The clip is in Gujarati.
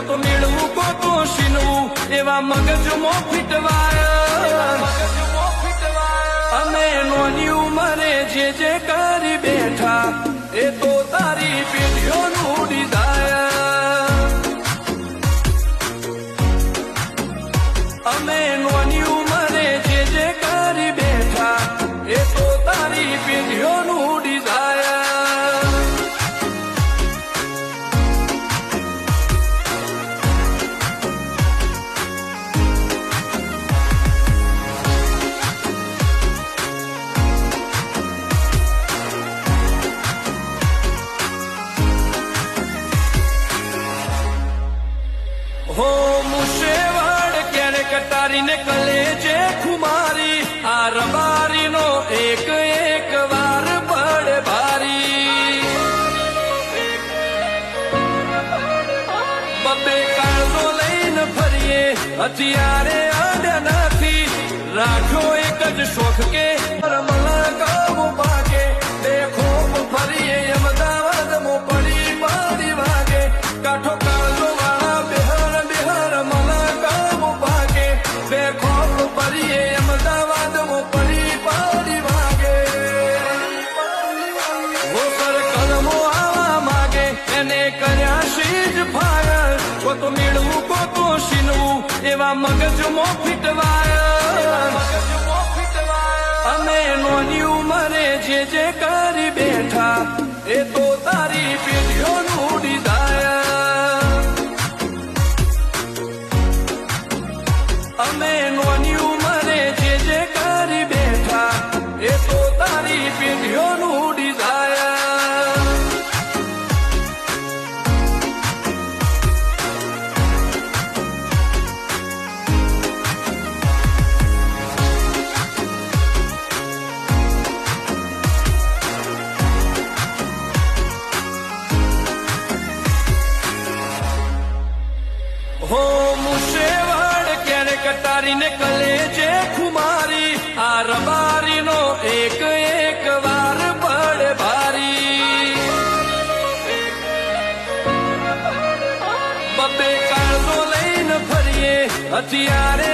તો મેળવું કોતો શીનવું એવા મગજમાં ફીટવાય. અમે નોની ઉંમરે જે જે કરી બેઠા, એ તો તારી પેઢીઓનું ડિઝાયર અમે નોની હો મુશેવાડ ક્યારે કટારીને કલેજે ખુમારી. આ રબારીનો એક એક વાર બળ ભારી. બબે કાળો લઈને ફરીએ, હથિયારે આડ્યા નથી. રાખો એક જ શોખ કે શીજ ફાયર કો તો મેળવું, કોતો શીનવું એવા મગજમાં ફીટવાયા અમે નોની ઉંમરે જે જે કરી બેઠા, એ તો તારી પેઢીઓનું ડિઝાયર અમે નોની હો મુશેવાડ ક્યારે કલે કલેજે ખુમારી. આ રબારીનો એક એક વાર પડે ભારી. બબે કાળો લઈને ફરીએ, હથિયારે